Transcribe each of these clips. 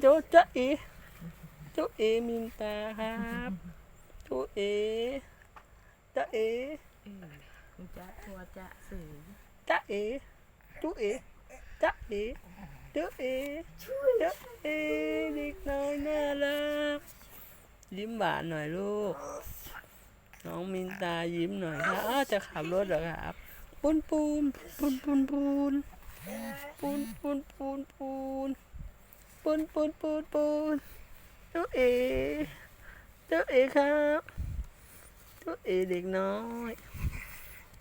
โจจ๊ะเอโจเอมินตาครับโจเอจ๊ะเอเออคุณจะตัวจ๊ะสื่อจ๊ะเอจุเอจ๊ะเอจ้าเอจ้าเอเด็กน้อยน่ารักยิ้มหวานหน่อยลูก น้องมินตายิ้มหน่อยครับจะขับรถเหรอครับปูนปูนปูนปูนปูนปูนปูนปูนปูน ปูนปูนปูนปูนเจ้าเอเจ้าเอครับเจ้าเอเด็กน้อย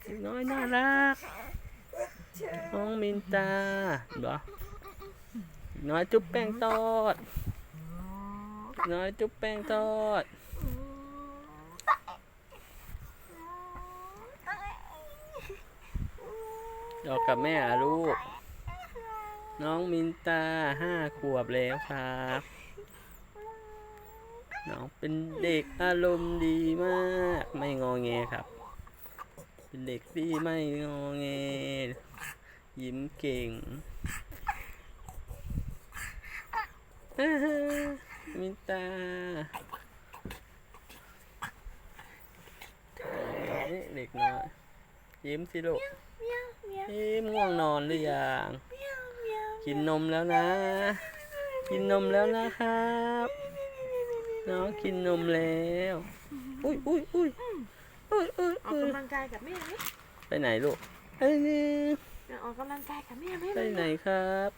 เด็กน้อยน่ารักน้องมินตาเหรอน้อยจุ๊บแป้งทอดน้อยจุ๊บแป้งทอดออกกับแม่อะลูก น้องมินตาห้าขวบแล้วครับ น้องเป็นเด็กอารมณ์ดีมาก ไม่งอแงครับ เป็นเด็กที่ไม่งอแง ยิ้มเก่งอ่าฮะมินตานี่เด็กน้อยยิ้มสิลูกยิ้มง่วงนอนหรือยัง กินนมแล้วนะ กินนมแล้วนะครับ น้องกินนมแล้ว อุ้ยอุ้ยอุ้ยอุ้ยอุ้ยออกอุ้ยกำลังกายกับแม่ไหมไปไหนลูกไอ้นี่เดี๋ยวออกกำลังกายกับแม่ไหมไปไหนครับ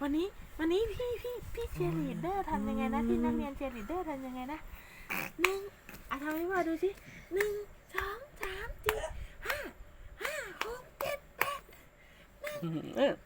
วันนี้วันนี้พี่พี่พี่เชียร์ลีดเดอร์ทำยังไงนะพี่นักเรียนเชียร์ลีดเดอร์ทำยังไงนะหนึ่งอะทำให้ว่าดูสิหนึ่งสอง 嗯。